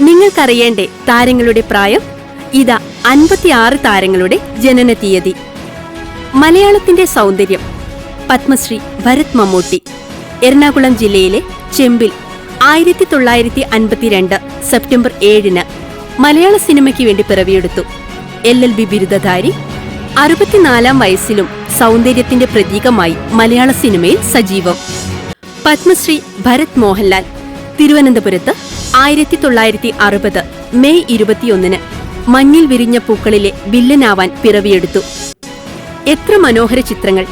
നിങ്ങൾക്കറിയേണ്ടേ താരങ്ങളുടെ പ്രായം? ഇതാ അൻപത്തിയാറ് താരങ്ങളുടെ ജനന തീയതി. മലയാളത്തിന്റെ സൗന്ദര്യം. പത്മശ്രീ ഭരത് മമ്മൂട്ടി. എറണാകുളം ജില്ലയിലെ ചെമ്പിൽ ആയിരത്തി തൊള്ളായിരത്തി അൻപത്തിരണ്ട് സെപ്റ്റംബർ ഏഴിന് മലയാള സിനിമയ്ക്ക് വേണ്ടി പിറവിയെടുത്തു. എൽ എൽ ബി ബിരുദധാരി. അറുപത്തിനാലാം വയസ്സിലും സൗന്ദര്യത്തിന്റെ പ്രതീകമായി മലയാള സിനിമയിൽ സജീവം. പത്മശ്രീ ഭരത് മോഹൻലാൽ. തിരുവനന്തപുരത്ത് ആയിരത്തി തൊള്ളായിരത്തി അറുപത് മെയ് ഇരുപത്തിയൊന്നിന് മഞ്ഞിൽ വിരിഞ്ഞ പൂക്കളിലെ വില്ലനാവാൻ പിറവിയെടുത്തു. എത്ര മനോഹര ചിത്രങ്ങൾ.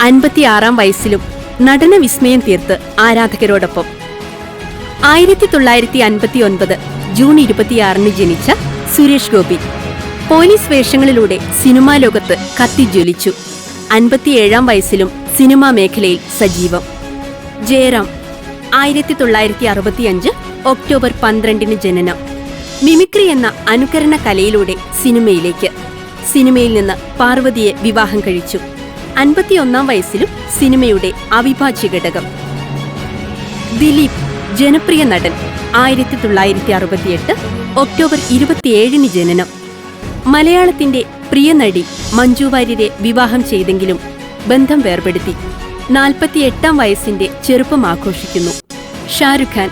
അൻപത്തിയാറാം വയസ്സിലും നടന വിസ്മയം തീർത്ത് ആരാധകരോടൊപ്പം. ആയിരത്തി തൊള്ളായിരത്തി അൻപത്തി ഒൻപത് ജൂൺ ഇരുപത്തിയാറിന് ജനിച്ച സുരേഷ് ഗോപി. പോലീസ് വേഷങ്ങളിലൂടെ സിനിമാ ലോകത്ത് കത്തിജ്വലിച്ചു. അൻപത്തിയേഴാം വയസ്സിലും സിനിമാ മേഖലയിൽ സജീവം. ജയറാം ആയിരത്തി തൊള്ളായിരത്തി അറുപത്തിയഞ്ച് ഒക്ടോബർ പന്ത്രണ്ടിന് ജനനം. മിമിക്രി എന്ന അനുകരണ കലയിലൂടെ സിനിമയിലേക്ക്. സിനിമയിൽ നിന്ന് പാർവതിയെ വിവാഹം കഴിച്ചു. അൻപത്തിയൊന്നാം വയസ്സിലും സിനിമയുടെ അവിഭാജ്യ ഘടകം. ദിലീപ് ജനപ്രിയ നടൻ ആയിരത്തി തൊള്ളായിരത്തി അറുപത്തിയെട്ട് ഒക്ടോബർ ഇരുപത്തിയേഴിന് ജനനം. മലയാളത്തിന്റെ പ്രിയ നടി മഞ്ജു വാര്യരെ വിവാഹം ചെയ്തെങ്കിലും ബന്ധം വേർപെടുത്തി. നാൽപ്പത്തിയെട്ടാം വയസ്സിന്റെ ചെറുപ്പം ആഘോഷിക്കുന്നു. ഷാരുഖ് ഖാൻ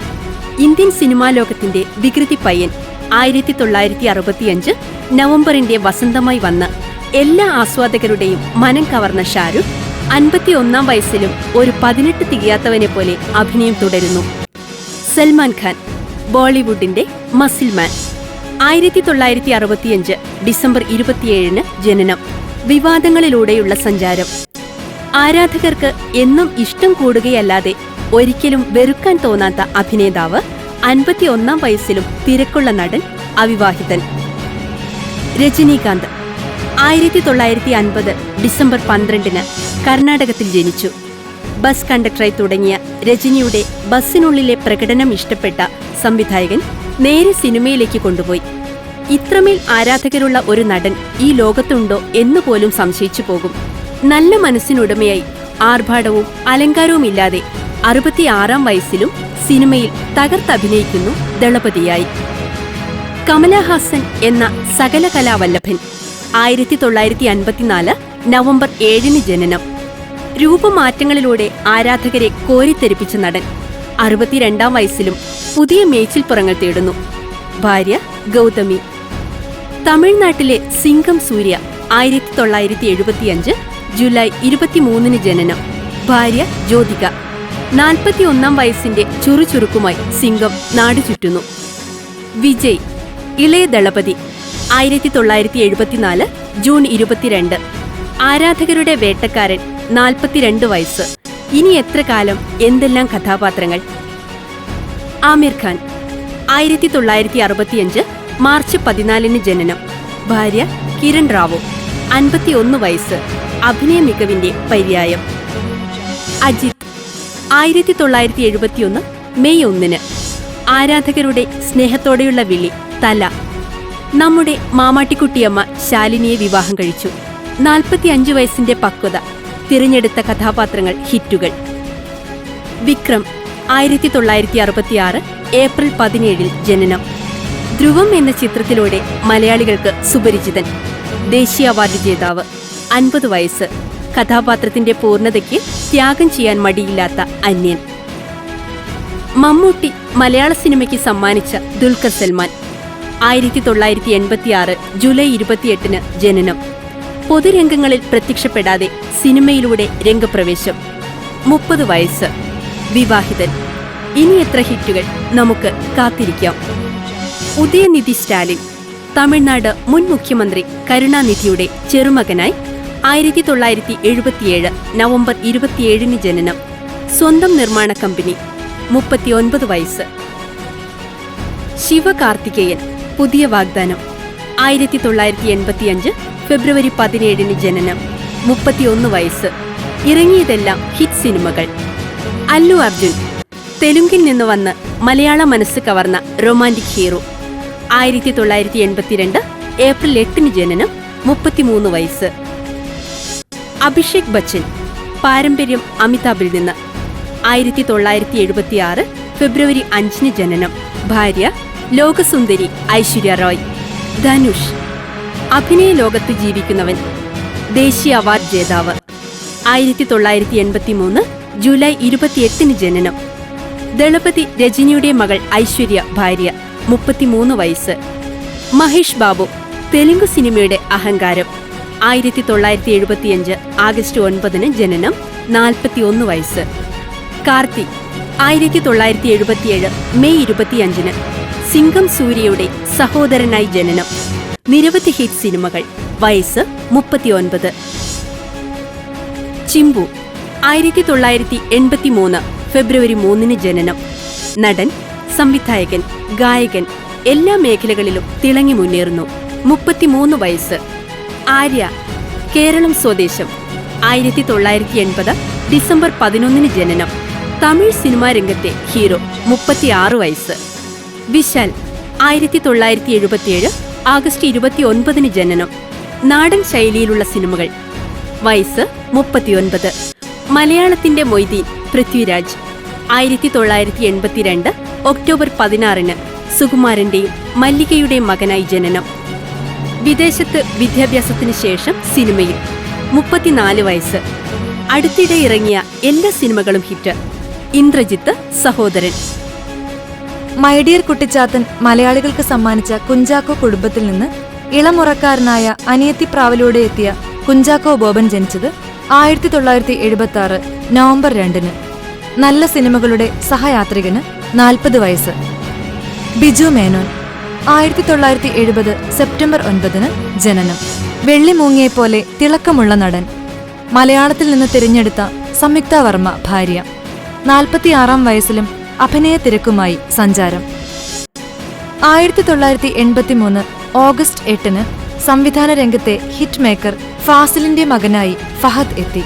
ഇന്ത്യൻ സിനിമാ ലോകത്തിന്റെ വികൃതി പയ്യൻ. ആയിരത്തി തൊള്ളായിരത്തി അറുപത്തിയഞ്ച് നവംബറിന്റെ വസന്തമായി വന്ന് എല്ലാ ആസ്വാദകരുടെയും മനം കവർന്ന ഷാരുഖ് അൻപത്തിയൊന്നാം വയസ്സിലും ഒരു പതിനെട്ട് തികയാത്തവനെ പോലെ അഭിനയം തുടരുന്നു. സൽമാൻ ഖാൻ ബോളിവുഡിന്റെ മസിൽമാൻ ആയിരത്തി തൊള്ളായിരത്തി അറുപത്തിയഞ്ച് ഡിസംബർ ഇരുപത്തിയേഴിന് ജനനം. വിവാദങ്ങളിലൂടെയുള്ള സഞ്ചാരം. ആരാധകർക്ക് എന്നും ഇഷ്ടം കൂടുകയല്ലാതെ ഒരിക്കലും വെറുക്കാൻ തോന്നാത്ത അഭിനേതാവ് അൻപത്തിയൊന്നാം വയസ്സിലും തിരക്കുള്ള നടൻ അവിവാഹിതൻ. രജനീകാന്ത് ആയിരത്തി തൊള്ളായിരത്തി അൻപത് ഡിസംബർ പന്ത്രണ്ടിന് കർണാടകത്തിൽ ജനിച്ചു. ബസ് കണ്ടക്ടറായി തുടങ്ങിയ രജനിയുടെ ബസ്സിനുള്ളിലെ പ്രകടനം ഇഷ്ടപ്പെട്ട സംവിധായകൻ നേരെ സിനിമയിലേക്ക് കൊണ്ടുപോയി. ഇത്രമേൽ ആരാധകരുള്ള ഒരു നടൻ ഈ ലോകത്തുണ്ടോ എന്ന് പോലും സംശയിച്ചു പോകും. നല്ല മനസ്സിനുടമയായി ആർഭാടവും അലങ്കാരവുമില്ലാതെ അറുപത്തിയാറാം വയസ്സിലും സിനിമയിൽ തകർത്തഭിനയിക്കുന്നു ദളപതിയായി. കമലഹാസൻ എന്ന സകല കലാവല്ലഭൻ ആയിരത്തി തൊള്ളായിരത്തി അൻപത്തിനാല് നവംബർ ഏഴിന് ജനനം. രൂപമാറ്റങ്ങളിലൂടെ ആരാധകരെ കോരിത്തെരിപ്പിച്ച നടൻ അറുപത്തിരണ്ടാം വയസ്സിലും പുതിയ മേച്ചിൽപ്പുറങ്ങൾ തേടുന്നു. ഭാര്യ ഗൗതമി. തമിഴ്നാട്ടിലെ സിംഗം സൂര്യ ആയിരത്തി തൊള്ളായിരത്തി എഴുപത്തിയഞ്ച് ജൂലൈ ഇരുപത്തിമൂന്നിന് ജനനം. ഭാര്യ ജ്യോതിക. നാൽപ്പത്തിയൊന്നാം വയസ്സിന്റെ ചുറുചുറുക്കുമായി സിംഗം നാടു ചുറ്റുന്നു. വിജയ് ഇളയ ദളപതി ആയിരത്തി തൊള്ളായിരത്തി എഴുപത്തിനാല് ജൂൺ ഇരുപത്തിരണ്ട്. ആരാധകരുടെ വേട്ടക്കാരൻ നാൽപ്പത്തിരണ്ട് വയസ്സ്. ഇനി എത്ര കാലം? എന്തെല്ലാം കഥാപാത്രങ്ങൾ? ആമിർ ഖാൻ ആയിരത്തി തൊള്ളായിരത്തി അറുപത്തിയഞ്ച് മാർച്ച് പതിനാലിന് ജനനം. ഭാര്യ കിരൺ റാവു അൻപത്തിയൊന്ന് വയസ്സ്. അഭിനയ മികവിന്റെ പര്യായം. അജിത് ആയിരത്തി തൊള്ളായിരത്തി എഴുപത്തിയൊന്ന് മെയ് ഒന്നിന്. ആരാധകരുടെ സ്നേഹത്തോടെയുള്ള വിളി തല. നമ്മുടെ മാമാട്ടിക്കുട്ടിയമ്മ ശാലിനിയെ വിവാഹം കഴിച്ചു. നാൽപ്പത്തിയഞ്ച് വയസ്സിന്റെ പക്വത തിരഞ്ഞെടുത്ത കഥാപാത്രങ്ങൾ ഹിറ്റുകൾ. വിക്രം ആയിരത്തി തൊള്ളായിരത്തി അറുപത്തിയാറ് ഏപ്രിൽ പതിനേഴിൽ ജനനം. ധ്രുവം എന്ന ചിത്രത്തിലൂടെ മലയാളികൾക്ക് സുപരിചിതൻ ദേശീയ അവാർഡ് ജേതാവ് അൻപത് വയസ്സ്. കഥാപാത്രത്തിന്റെ പൂർണതയ്ക്ക് ത്യാഗം ചെയ്യാൻ മടിയില്ലാത്ത അന്യൻ. മമ്മൂട്ടി മലയാള സിനിമയ്ക്ക് സമ്മാനിച്ച ദുൽഖർ സൽമാൻ. ആയിരത്തി തൊള്ളായിരത്തി എൺപത്തിയാറ് ജൂലൈ ഇരുപത്തിയെട്ടിന് ജനനം. പൊതുരംഗങ്ങളിൽ പ്രത്യക്ഷപ്പെടാതെ സിനിമയിലൂടെ രംഗപ്രവേശം. മുപ്പത് വയസ്സ്. വിവാഹിതൻ. ഇനി എത്ര ഹിറ്റുകൾ നമുക്ക് കാത്തിരിക്കാം. ഉദയനിധി സ്റ്റാലിൻ. തമിഴ്നാട് മുൻ മുഖ്യമന്ത്രി കരുണാനിധിയുടെ ചെറുമകനായി ആയിരത്തി തൊള്ളായിരത്തി എഴുപത്തിയേഴ് നവംബർ ഇരുപത്തിയേഴിന് ജനനം. സ്വന്തം നിർമ്മാണ കമ്പനി മുപ്പത്തിയൊൻപത് വയസ്സ്. ശിവകാർത്തികേയൻ പുതിയ വാഗ്ദാനം. ആയിരത്തി തൊള്ളായിരത്തി എൺപത്തിയഞ്ച് ഫെബ്രുവരി പതിനേഴിന് ജനനം. മുപ്പത്തിയൊന്ന് വയസ്സ്. ഇറങ്ങിയതെല്ലാം ഹിറ്റ് സിനിമകൾ. അല്ലു അർജുൻ തെലുങ്കിൽ നിന്ന് വന്ന് മലയാള മനസ്സ് കവർന്ന റൊമാന്റിക് ഹീറോ. ആയിരത്തി തൊള്ളായിരത്തി എൺപത്തിരണ്ട് ഏപ്രിൽ എട്ടിന് ജനനം മുപ്പത്തിമൂന്ന് വയസ്സ്. അഭിഷേക് ബച്ചൻ പാരമ്പര്യം അമിതാഭിൽ നിന്ന്. ആയിരത്തി തൊള്ളായിരത്തി എഴുപത്തിയാറ് ഫെബ്രുവരി അഞ്ചിന് ജനനം. ഭാര്യ ലോകസുന്ദരി ഐശ്വര്യ റോയ്. ധനുഷ് അഭിനയ ലോകത്ത് ജീവിക്കുന്നവൻ ദേശീയ അവാർഡ് ജേതാവ്. ആയിരത്തി തൊള്ളായിരത്തി എൺപത്തി മൂന്ന് ജൂലൈ ഇരുപത്തിയെട്ടിന് ജനനം. ദളപതി രജനിയുടെ മകൾ ഐശ്വര്യ ഭാര്യ മുപ്പത്തിമൂന്ന് വയസ്സ്. മഹേഷ് ബാബു തെലുങ്ക് സിനിമയുടെ അഹങ്കാരം. ആയിരത്തി തൊള്ളായിരത്തി എഴുപത്തിയഞ്ച് ആഗസ്റ്റ് ഒൻപതിന് ജനനം നാൽപ്പത്തിയൊന്ന് വയസ്സ്. കാർത്തി ആയിരത്തി തൊള്ളായിരത്തി എഴുപത്തിയേഴ് മെയ് ഇരുപത്തിയഞ്ചിന് സിംഗം സൂര്യയുടെ സഹോദരനായി ജനനം. നിരവധി ഹിറ്റ് സിനിമകൾ വയസ്സ് മുപ്പത്തിയൊൻപത്. ചിമ്പു ആയിരത്തി തൊള്ളായിരത്തി എൺപത്തി മൂന്ന് ഫെബ്രുവരി മൂന്നിന് ജനനം. നടൻ സംവിധായകൻ ഗായകൻ എല്ലാ മേഖലകളിലും തിളങ്ങി മുന്നേറുന്നു. മുപ്പത്തിമൂന്ന് വയസ്സ്. ആര്യ കേരളം സ്വദേശം. ആയിരത്തി തൊള്ളായിരത്തി എൺപത് ഡിസംബർ പതിനൊന്നിന് ജനനം. തമിഴ് സിനിമാ രംഗത്തെ ഹീറോ മുപ്പത്തിയാറ് വയസ്സ്. വിശാൽ ആയിരത്തി തൊള്ളായിരത്തി എഴുപത്തിയേഴ് ആഗസ്റ്റ് ഇരുപത്തി ഒൻപതിന് ജനനം. നാടൻ ശൈലിയിലുള്ള സിനിമകൾ. വയസ്സ് മുപ്പത്തിയൊൻപത്. മലയാളത്തിന്റെ മൊയ്തീൻ പൃഥ്വിരാജ്. ആയിരത്തി തൊള്ളായിരത്തി എൺപത്തിരണ്ട് ഒക്ടോബർ പതിനാറിന് സുകുമാരന്റെയും മല്ലികയുടെയും മകനായി ജനനം. വിദേശത്ത് വിദ്യാഭ്യാസത്തിന് ശേഷം സിനിമയിൽ. മുപ്പത്തിനാല് വയസ്സ്. അടുത്തിടെ ഇറങ്ങിയ എല്ലാ സിനിമകളും ഹിറ്റ്. ഇന്ദ്രജിത്ത് സഹോദരൻ. മൈഡിയർ കുട്ടിച്ചാത്തൻ മലയാളികൾക്ക് സമ്മാനിച്ച കുഞ്ചാക്കോ കുടുംബത്തിൽ നിന്ന് ഇളമുറക്കാരനായ അനിയത്തി പ്രാവലൂടെ എത്തിയ കുഞ്ചാക്കോ ബോബൻ ജനിച്ചത് ആയിരത്തി തൊള്ളായിരത്തി എഴുപത്തി ആറ് നവംബർ രണ്ടിന്. നല്ല സിനിമകളുടെ സഹയാത്രികന് നാൽപ്പത് വയസ്സ്. ബിജു മേനോൻ. ആയിരത്തി തൊള്ളായിരത്തി എഴുപത് സെപ്റ്റംബർ ഒൻപതിന് ജനനം. വെള്ളിമൂങ്ങിയെപ്പോലെ തിളക്കമുള്ള നടൻ. മലയാളത്തിൽ നിന്ന് തിരഞ്ഞെടുത്ത സംയുക്ത വർമ്മ ഭാര്യ. നാൽപ്പത്തിയാറാം വയസ്സിലും അഭിനയ തിരക്കുമായി സഞ്ചാരം. ആയിരത്തി തൊള്ളായിരത്തി എൺപത്തിമൂന്ന് ഓഗസ്റ്റ് എട്ടിന് സംവിധാന രംഗത്തെ ഹിറ്റ് മേക്കർ ഫാസിലിന്റെ മകനായി ഫഹദ് എത്തി.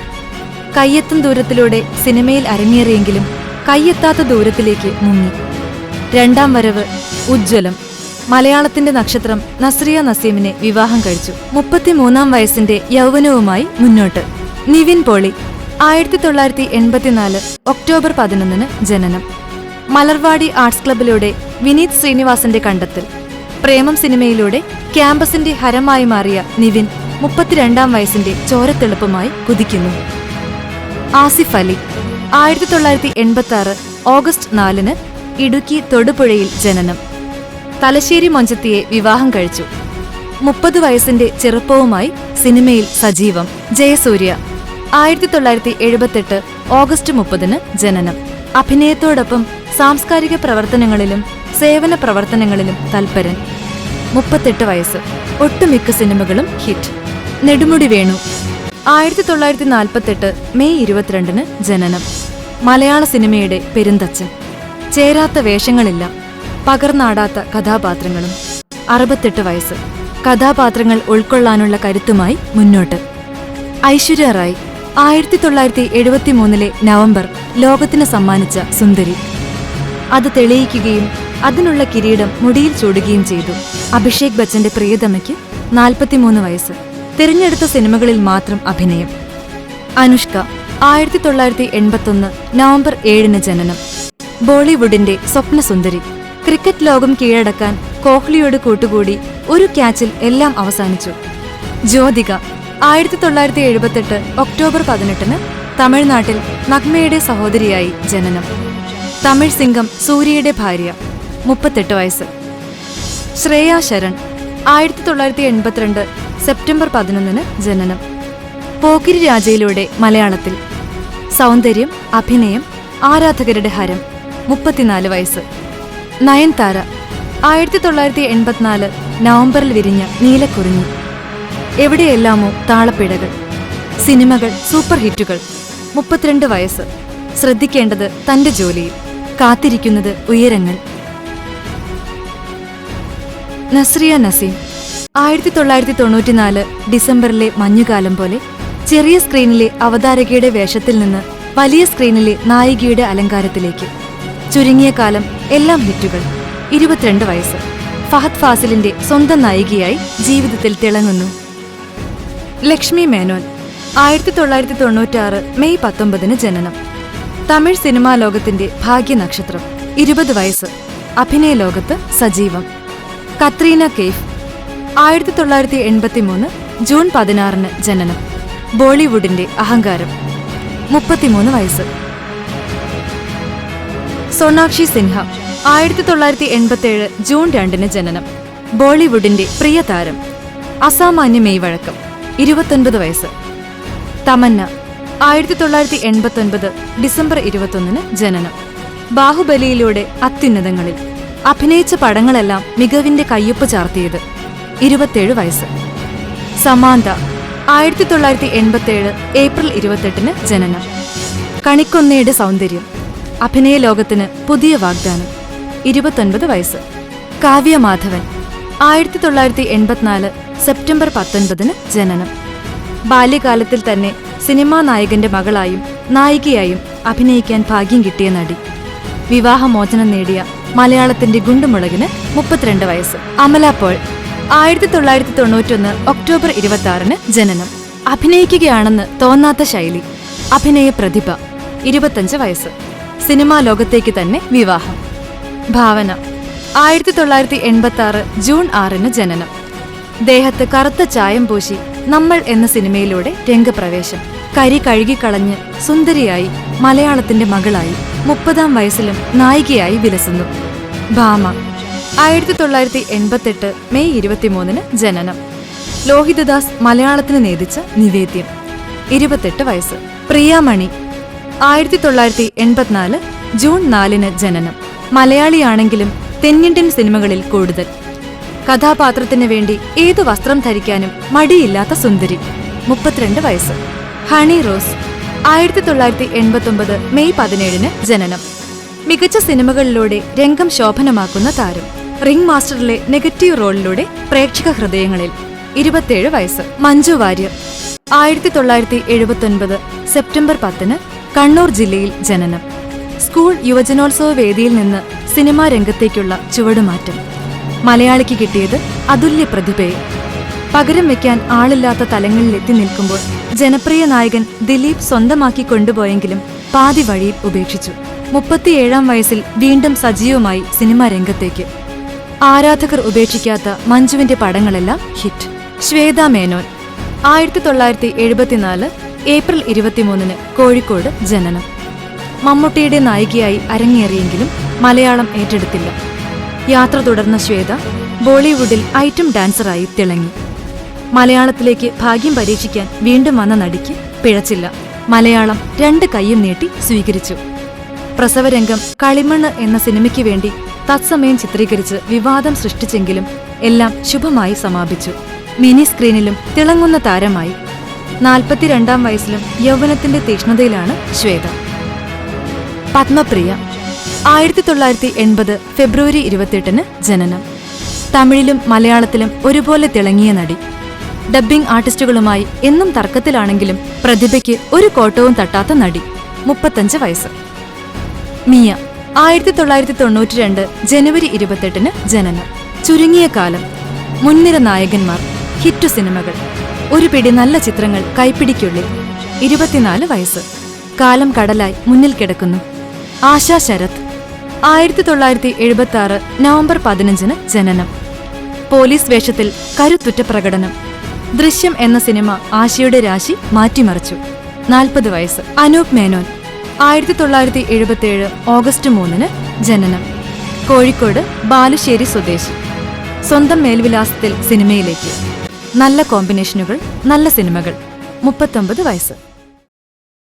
കയ്യെത്തും ദൂരത്തിലൂടെ സിനിമയിൽ അരങ്ങേറിയെങ്കിലും കയ്യെത്താത്ത ദൂരത്തിലേക്ക് മുങ്ങി. രണ്ടാം വരവ് ഉജ്ജ്വലം. മലയാളത്തിന്റെ നക്ഷത്രം നസ്രിയ നസീമിനെ വിവാഹം കഴിച്ചു. മുപ്പത്തിമൂന്നാം വയസ്സിന്റെ യൗവനവുമായി മുന്നോട്ട്. നിവിൻ പോളി ആയിരത്തി തൊള്ളായിരത്തി എൺപത്തിനാല് ഒക്ടോബർ പതിനൊന്നിന് ജനനം. മലർവാടി ആർട്സ് ക്ലബിലൂടെ വിനീത് ശ്രീനിവാസന്റെ കണ്ടെത്തൽ. പ്രേമം സിനിമയിലൂടെ ക്യാമ്പസിന്റെ ഹരമായി മാറിയ നിവിൻ മുപ്പത്തിരണ്ടാം വയസ്സിന്റെ ചോരത്തെളുപ്പമായി കുതിക്കുന്നു. ആസിഫ് അലി ആയിരത്തി തൊള്ളായിരത്തി എൺപത്തി ആറ് ഓഗസ്റ്റ് നാലിന് ഇടുക്കി തൊടുപുഴയിൽ ജനനം. തലശ്ശേരി മൊഞ്ചത്തിയെ വിവാഹം കഴിച്ചു. മുപ്പത് വയസ്സിന്റെ ചെറുപ്പവുമായി സിനിമയിൽ സജീവം ജയസൂര്യ. ആയിരത്തി തൊള്ളായിരത്തി എഴുപത്തെട്ട് ഓഗസ്റ്റ് മുപ്പതിന് ജനനം. അഭിനയത്തോടൊപ്പം സാംസ്കാരിക പ്രവർത്തനങ്ങളിലും സേവന പ്രവർത്തനങ്ങളിലും തൽപരൻ. മുപ്പത്തെട്ട് വയസ്സ്. ഒട്ടുമിക്ക സിനിമകളും ഹിറ്റ്. നെടുമുടി വേണു. ആയിരത്തി തൊള്ളായിരത്തി നാൽപ്പത്തെട്ട് മെയ് ഇരുപത്തിരണ്ടിന് ജനനം. മലയാള സിനിമയുടെ പെരുന്തച്ചൻ ചേരാത്ത വേഷങ്ങളില്ല. പകർന്നാടാത്ത കഥാപാത്രങ്ങളും. അറുപത്തെട്ട് വയസ്സ്. കഥാപാത്രങ്ങൾ ഉൾക്കൊള്ളാനുള്ള കരുത്തുമായി മുന്നോട്ട്. ഐശ്വര്യ റായ് ആയിരത്തി തൊള്ളായിരത്തി എഴുപത്തി മൂന്നിലെ നവംബർ ലോകത്തിന് സമ്മാനിച്ച സുന്ദരി. അത് തെളിയിക്കുകയും അതിനുള്ള കിരീടം മുടിയിൽ ചൂടുകയും ചെയ്തു. അഭിഷേക് ബച്ചന്റെ പ്രിയതമയ്ക്ക് നാൽപ്പത്തിമൂന്ന് വയസ്സ്. തിരഞ്ഞെടുത്ത സിനിമകളിൽ മാത്രം അഭിനയം. അനുഷ്ക ആയിരത്തി തൊള്ളായിരത്തി എൺപത്തൊന്ന് നവംബർ ഏഴിന് ജനനം. ബോളിവുഡിന്റെ സ്വപ്നസുന്ദരി. ക്രിക്കറ്റ് ലോകം കീഴടക്കാൻ കോഹ്ലിയോട് കൂട്ടുകൂടി ഒരു ക്യാച്ചിൽ എല്ലാം അവസാനിച്ചു. ജ്യോതിക ആയിരത്തി തൊള്ളായിരത്തി എഴുപത്തെട്ട് ഒക്ടോബർ പതിനെട്ടിന് തമിഴ്നാട്ടിൽ നഗ്മയുടെ സഹോദരിയായി ജനനം. തമിഴ് സിംഗം സൂര്യയുടെ ഭാര്യ മുപ്പത്തെട്ട് വയസ്സ്. ശ്രേയ ശരൺ ആയിരത്തി തൊള്ളായിരത്തി എൺപത്തിരണ്ട് സെപ്റ്റംബർ പതിനൊന്നിന് ജനനം. പോക്കിരി രാജയിലൂടെ മലയാളത്തിൽ. സൗന്ദര്യം അഭിനയം ആരാധകരുടെ ഹരം മുപ്പത്തിനാല് വയസ്സ്. നയൻതാര. ആയിരത്തി തൊള്ളായിരത്തി എൺപത്തിനാല് നവംബറിൽ വിരിഞ്ഞ നീലക്കുറിഞ്ഞി. എവിടെയെല്ലാമോ താളപ്പിഴകൾ സിനിമകൾ സൂപ്പർ ഹിറ്റുകൾ മുപ്പത്തിരണ്ട് വയസ്സ്. ശ്രദ്ധിക്കേണ്ടത് തന്റെ ജോലിയിൽ. കാത്തിരിക്കുന്നത് ഉയരങ്ങൾ. നസ്രിയ നസീം. ആയിരത്തി തൊള്ളായിരത്തി തൊണ്ണൂറ്റിനാല് ഡിസംബറിലെ മഞ്ഞുകാലം പോലെ ചെറിയ സ്ക്രീനിലെ അവതാരകയുടെ വേഷത്തിൽ നിന്ന് വലിയ സ്ക്രീനിലെ നായികയുടെ അലങ്കാരത്തിലേക്ക്. ചുരുങ്ങിയ കാലം എല്ലാം ഹിറ്റുകൾ ഇരുപത്തിരണ്ട് വയസ്സ്. ഫഹദ് ഫാസിലിന്റെ സ്വന്തം നായികയായി ജീവിതത്തിൽ തിളങ്ങുന്നു. ലക്ഷ്മി മേനോൻ ആയിരത്തി തൊള്ളായിരത്തി തൊണ്ണൂറ്റാറ് മെയ് പത്തൊമ്പതിന് ജനനം. തമിഴ് സിനിമാ ലോകത്തിന്റെ ഭാഗ്യനക്ഷത്രം ഇരുപത് വയസ്സ്. അഭിനയ ലോകത്ത് സജീവം. കത്രീന കെയ്ഫ് ആയിരത്തി തൊള്ളായിരത്തി എൺപത്തി മൂന്ന് ജൂൺ പതിനാറിന് ജനനം. ബോളിവുഡിന്റെ അഹങ്കാരം മുപ്പത്തിമൂന്ന് വയസ്സ്. സോണാക്ഷി സിൻഹ ആയിരത്തി തൊള്ളായിരത്തി എൺപത്തിയേഴ് ജൂൺ രണ്ടിന് ജനനം. ബോളിവുഡിന്റെ പ്രിയ താരം അസാമാന്യ മെയ്വഴക്കം ഇരുപത്തൊൻപത് വയസ്സ്. തമന്ന ആയിരത്തി തൊള്ളായിരത്തി എൺപത്തൊൻപത് ഡിസംബർ ഇരുപത്തൊന്നിന് ജനനം. ബാഹുബലിയിലൂടെ അത്യുന്നതങ്ങളിൽ അഭിനയിച്ച പടങ്ങളെല്ലാം മികവിന്റെ കയ്യൊപ്പ് ചാർത്തിയത് ഇരുപത്തേഴ് വയസ്സ്. സമാന്ത ആയിരത്തി തൊള്ളായിരത്തി എൺപത്തേഴ് ഏപ്രിൽ ഇരുപത്തെട്ടിന് ജനനം. കണിക്കൊന്നയുടെ സൗന്ദര്യം അഭിനയ ലോകത്തിന് പുതിയ വാഗ്ദാനം. ഇരുപത്തൊൻപത് വയസ്സ്. കാവ്യ മാധവൻ ആയിരത്തി തൊള്ളായിരത്തി എൺപത്തിനാല് സെപ്റ്റംബർ പത്തൊൻപതിന് ജനനം. ബാല്യകാലത്തിൽ തന്നെ സിനിമാ നായകന്റെ മകളായും നായികയായും അഭിനയിക്കാൻ ഭാഗ്യം കിട്ടിയ നടി. വിവാഹമോചനം നേടിയ മലയാളത്തിന്റെ ഗുണ്ടുമുളകിന് മുപ്പത്തിരണ്ട് വയസ്സ്. അമല പോൾ. ആയിരത്തി തൊള്ളായിരത്തി തൊണ്ണൂറ്റൊന്ന് ഒക്ടോബർ ഇരുപത്തി ആറിന് ജനനം. അഭിനയിക്കുകയാണെന്ന് തോന്നാത്ത ശൈലി. അഭിനയ പ്രതിഭ ഇരുപത്തഞ്ച് വയസ്സ്. സിനിമാ ലോകത്തേക്ക് തന്നെ വിവാഹം. ഭാവന. ആയിരത്തി തൊള്ളായിരത്തി എൺപത്തി ആറ് ജൂൺ ആറിന് ജനനം. ദേഹത്ത് കറുത്ത ചായം പൂശി നമ്മൾ എന്ന സിനിമയിലൂടെ രംഗപ്രവേശം. കരി കഴുകിക്കളഞ്ഞ് സുന്ദരിയായി മലയാളത്തിന്റെ മകളായി മുപ്പതാം വയസ്സിലും നായികയായി വിലസുന്നു. ഭാമ. ആയിരത്തി തൊള്ളായിരത്തി എൺപത്തെട്ട് മെയ് ഇരുപത്തിമൂന്നിന് ജനനം. ലോഹിതദാസ് മലയാളത്തിന് നേതിച്ച നിവേദ്യം. ഇരുപത്തെട്ട് വയസ്സ്. പ്രിയാമണി. ആയിരത്തി തൊള്ളായിരത്തി എൺപത്തിനാല് ജൂൺ നാലിന് ജനനം. മലയാളിയാണെങ്കിലും തെന്നിന്ത്യൻ സിനിമകളിൽ കൂടുതൽ. കഥാപാത്രത്തിന് വേണ്ടി ഏതു വസ്ത്രം ധരിക്കാനും മടിയില്ലാത്ത സുന്ദരി. മുപ്പത്തിരണ്ട് വയസ്സ്. ഹണി റോസ് ആയിരത്തി തൊള്ളായിരത്തി എൺപത്തൊമ്പത് മെയ് പതിനേഴിന് ജനനം. മികച്ച സിനിമകളിലൂടെ രംഗം ശോഭനമാക്കുന്ന താരം. റിംഗ് മാസ്റ്ററിലെ നെഗറ്റീവ് റോളിലൂടെ പ്രേക്ഷക ഹൃദയങ്ങളിൽ. ഇരുപത്തിയേഴ് വയസ്സ്. മഞ്ജു വാര്യർ ആയിരത്തി തൊള്ളായിരത്തി എഴുപത്തൊൻപത് സെപ്റ്റംബർ പത്തിന് കണ്ണൂർ ജില്ലയിൽ ജനനം. സ്കൂൾ യുവജനോത്സവ വേദിയിൽ നിന്ന് സിനിമാ രംഗത്തേക്കുള്ള ചുവടുമാറ്റം. മലയാളിക്ക് കിട്ടിയത് അതുല്യ പ്രതിഭയെ. പകരം വെക്കാൻ ആളില്ലാത്ത തലങ്ങളിൽ എത്തി നിൽക്കുമ്പോൾ ജനപ്രിയ നായകൻ ദിലീപ് സ്വന്തമാക്കി കൊണ്ടുപോയെങ്കിലും പാതി വഴിയിൽ ഉപേക്ഷിച്ചു. മുപ്പത്തിയേഴാം വയസ്സിൽ വീണ്ടും സജീവമായി സിനിമാ രംഗത്തേക്ക്. ആരാധകർ ഉപേക്ഷിക്കാത്ത മഞ്ജുവിന്റെ പടങ്ങളെല്ലാം ഹിറ്റ്. ശ്വേത മേനോൻ. ആയിരത്തി തൊള്ളായിരത്തി എഴുപത്തിനാല് ഏപ്രിൽ ഇരുപത്തിമൂന്നിന് കോഴിക്കോട് ജനനം. മമ്മൂട്ടിയുടെ നായികയായി അരങ്ങേറിയെങ്കിലും മലയാളം ഏറ്റെടുത്തില്ല. യാത്ര തുടർന്ന ശ്വേത ബോളിവുഡിൽ ഐറ്റം ഡാൻസറായി തിളങ്ങി. മലയാളത്തിലേക്ക് ഭാഗ്യം പരീക്ഷിക്കാൻ വീണ്ടും വന്ന നടിക്ക് പിഴച്ചില്ല. മലയാളം രണ്ട് കൈയും നീട്ടി സ്വീകരിച്ചു. പ്രസവരംഗം കളിമണ്ണ് എന്ന സിനിമയ്ക്ക് വേണ്ടി തത്സമയം ചിത്രീകരിച്ച് വിവാദം സൃഷ്ടിച്ചെങ്കിലും എല്ലാം ശുഭമായി സമാപിച്ചു. മിനി സ്ക്രീനിലും തിളങ്ങുന്ന താരമായി നാൽപ്പത്തിരണ്ടാം വയസ്സിലും യൗവനത്തിന്റെ തീക്ഷ്ണതയിലാണ് ശ്വേത. പത്മപ്രിയ ആയിരത്തി തൊള്ളായിരത്തി എൺപത് ഫെബ്രുവരി ഇരുപത്തിയെട്ടിന് ജനനം. തമിഴിലും മലയാളത്തിലും ഒരുപോലെ തിളങ്ങിയ നടി. ഡബ്ബിംഗ് ആർട്ടിസ്റ്റുകളുമായി എന്നും തർക്കത്തിലാണെങ്കിലും പ്രതിഭയ്ക്ക് ഒരു കോട്ടവും തട്ടാത്ത നടി. മുപ്പത്തഞ്ച് വയസ്സ്. മിയ ആയിരത്തി തൊള്ളായിരത്തി തൊണ്ണൂറ്റി രണ്ട് ജനുവരി ഇരുപത്തെട്ടിന് ജനനം. ചുരുങ്ങിയ കാലം. മുൻനിര നായകന്മാർ ഹിറ്റു സിനിമകൾ. ഒരു പിടി നല്ല ചിത്രങ്ങൾ കൈപ്പിടിക്കുള്ളിൽ. ഇരുപത്തിനാല് വയസ്സ്. കാലം കടലായി മുന്നിൽ കിടക്കുന്നു. ആശാ ശരത്. ആയിരത്തി തൊള്ളായിരത്തി എഴുപത്തി ആറ് നവംബർ പതിനഞ്ചിന് ജനനം. പോലീസ് വേഷത്തിൽ കരുത്തുറ്റ പ്രകടനം ദൃശ്യം എന്ന സിനിമ ആശയുടെ രാശി മാറ്റിമറിച്ചു. നാൽപ്പത് വയസ്സ്. അനൂപ് മേനോൻ. ആയിരത്തി തൊള്ളായിരത്തി എഴുപത്തിയേഴ് ഓഗസ്റ്റ് മൂന്നിന് ജനനം. കോഴിക്കോട് ബാലുശ്ശേരി സ്വദേശി. സ്വന്തം മേൽവിലാസത്തിൽ സിനിമയിലേക്ക്. നല്ല കോമ്പിനേഷനുകൾ നല്ല സിനിമകൾ. മുപ്പത്തൊമ്പത് വയസ്സ്.